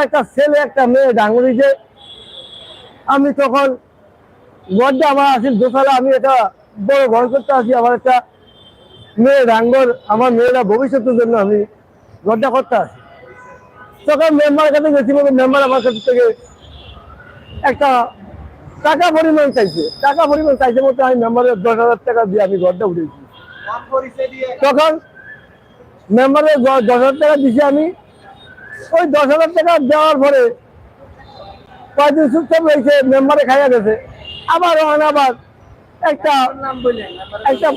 একটা ছেলে একটা মেয়ে ডাঙ্গুরিতে আমি তখন গড্ডা আমার আছি দোতলা আমি এটা বড় ঘর করতে আছি আমার একটা মেয়ে ডাঙ্গর আমার মেয়েরা ভবিষ্যতের জন্য আমি গড্ডা করতে আছি তখন মেম্বার কাছে গেছি মেম্বার আমার কাছ থেকে একটা টাকা পরিমাণ চাইছে। টাকা পরিমাণ চাইছে মতো আমি মেম্বারের দশ হাজার টাকা দিয়ে আমি গড্ডা উঠেছি তখন মেম্বারের দশ হাজার টাকা দিছি আমি। ওই দশ হাজার টাকা দেওয়ার পরে কয়েকদিন রয়েছে মেম্বারে খাইয়া গেছে আবার আবার একটা একটা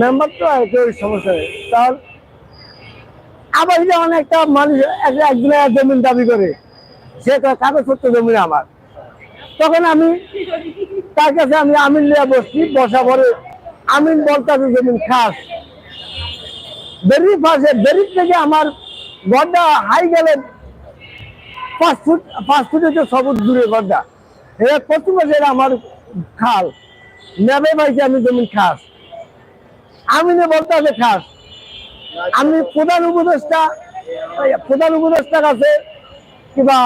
মেম্বার তো সমস্যা তার আবার একটা মানুষ একজনের জমিন দাবি করে, সে কাগজপত্র জমি আমার। তখন আমি তার কাছে আমি আমিন নিয়ে বসছি বসা পরে আমিন বলতে জমিন খাস। বেরি পাশে বেরি থেকে আমার গড্ডা হাই গেলে পাঁচ ফুট, পাঁচ ফুটে তো সবুজ দূরে গড্ডা এবার প্রতি বছর আমার খাল। নেবে পাইছি আমি জমিন খাস। আমি নে বলতে হবে খাস। আমি প্রধান উপদেষ্টা প্রধান উপদেষ্টার কাছে কিংবা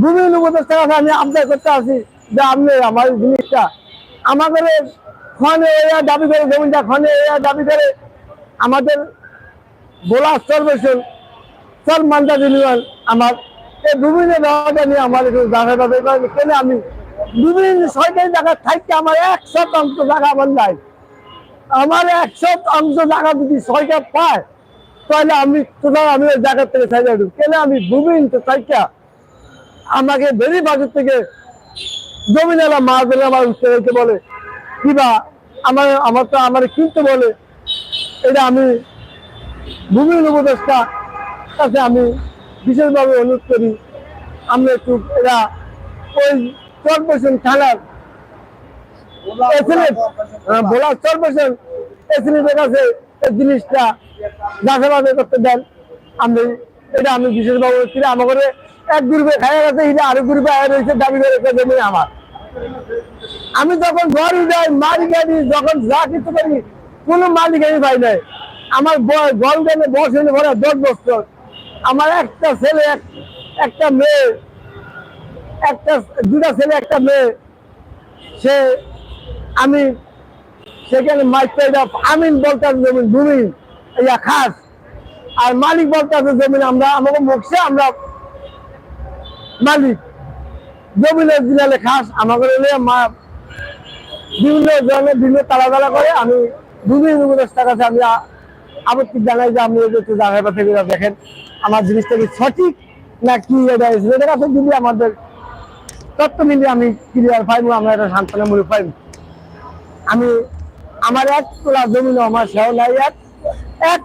ভূমিহীন উপদেষ্টার কাছে আমি আবদার করতে আছি যে আপনি আমার জিনিসটা, আমাদের খনে এরা দাবি করে জমিটা খনে এরা দাবি করে আমাদের বোলা সর্বেশন সব মানটা ইউনিয়ন আমার। এই বিভিন্ন জায়গাটা নিয়ে আমার একটু দেখা যাবে কেন আমি বিভিন্ন সরকারি জায়গা থাকতে আমার এক অংশ জায়গা আমার নাই। আমার একশো অংশ জায়গা যদি সরকার পায়, তাহলে আমি কোথাও আমি ওই জায়গা থেকে চাই যাব কেন আমি তো চাইটা আমাকে বেরি বাজার থেকে জমি নেলা মাছ দিলে আমার উঠতে দিতে বলে। কিবা আমার আমার তো, আমার কিনতে বলে। এটা আমি ভূমিহীন উপদেষ্টা কাছে আমি বিশেষভাবে অনুরোধ করি, আমরা একটু এরা ওই কর্পোরেশন থানার এসিলেট ভোলা কর্পোরেশন এসিলেটের কাছে এই জিনিসটা যাচাই করতে দেন। আমি, এটা আমি বিশেষভাবে অনুরোধ করি আমাকে এক গ্রুপে খাইয়া গেছে, এটা আরও গ্রুপে আয়া রয়েছে, দাবি করে একটা জমি আমার। আমি যখন ঘর উঠাই মালিকানি যখন যা কিছু করি, কোনো মালিকানি পাই নাই। আমার ঘর উঠানে বয়স হইলে ভরা দশ বছর। আমার একটা ছেলে, এক- একটা মেয়ে, একটা, দুটা ছেলে, একটা মেয়ে। সে, আমি সেখানে মাইকটা আমিন বলতে আছে জমিন ভূমি ইয়া খাস। আর মালিক বলতে জমিন, আমরা, আমাকে মুখছে, আমরা মালিক। জমিনের দিনালে খাস, আমাকে মা বিভিন্ন ধরনের, বিভিন্ন তালা তালা করে। আমি বিভিন্ন উপদেষ্টার কাছে আমি আপত্তি জানাই যে আপনি একটু পাশে করে দেখেন। আমার জিনিসটা কি সঠিক? না কি এটা কাছে যদি আমাদের তত্ত্ব মিলিয়ে আমি ক্লিয়ার পাইবো, আমরা একটা সান্ত্বনামূলক পাইব। আমি আমার এক তোলা জমিন আমার সেও নাই, এক এক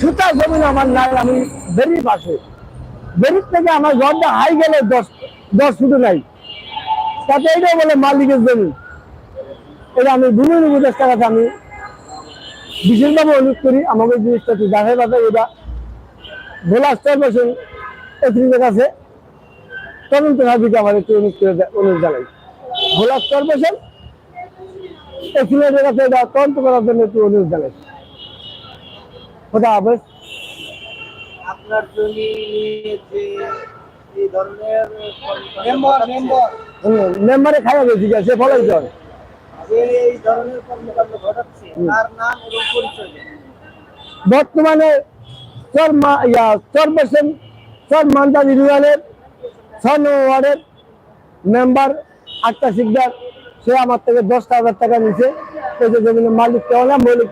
সুতা জমিন আমার নাই, আমি বেরিয়ে পাশে। বেরির থেকে আমার ঘরটা হাই গেলে দশ দশ ফুটে নাই। তাতে এইটাই বলে মালিকের জমি। এটা আমি বিভিন্ন উপদেষ্টার কাছে আমি বিশেষভাবে অনুরোধ করি, আমাকে জিনিসটা দেখাই পাবে এটা ভোলা স্টার পার্সন এথিনের কাছে তদন্ত আমার একটু অনুরোধ জানাই। ভোলা স্টার পার্সন এথিনের কাছে এটা তদন্ত করার জন্য একটু অনুরোধ জানাই। খোদা হাফেজ। আপনার জমি মেম্বার গেছি সে ফলাই। বর্তমানে চর মা ইয়া চর পার্সেন্ট চর মান্দার ইউনিয়নের ছয় নম্বর ওয়ার্ডের মেম্বার আটটা শিকদার সে আমার থেকে দশটা হাজার টাকা নিছে জমিনের মালিক কেউ না বলে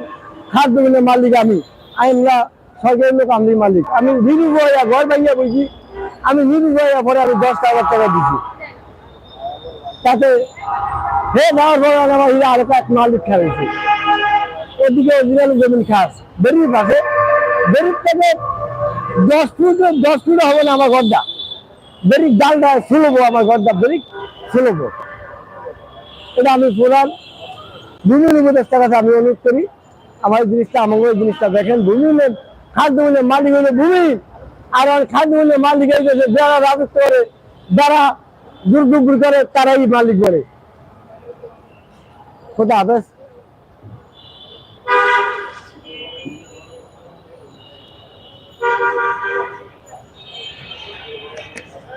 খাস জমিনের মালিক আমি আইনরা সরকারি লোক আমি মালিক আমি নিরু বইয়া ঘর ভাইয়া বইছি আমি নিরু বইয়া পরে আমি দশটা হাজার টাকা দিছি তাতে হে দেওয়ার পরে আমার হিরা আরও এক মালিক খেলেছে এদিকে জমিন খাস বেরির পাশে বেরির থেকে দশ ফুট দশ ফুট হবে না আমার ঘরটা। বেরিক ডালটা সুলভ আমার ঘরটা বেরিক সুলভ এটা আমি প্রধান। বিভিন্ন উপদেষ্টার কাছে আমি অনুরোধ করি। আমার জিনিসটা আমাকে এই জিনিসটা দেখেন, বিভিন্ন খাদ্য মূল্যের মালিক হলে ভূমি। আর খাদ্য মূল্যের মালিক হয়ে গেছে যারা রাজত্ব করে, যারা দুর্গুপুর করে তারাই মালিক করে। কোথা হাফেজ?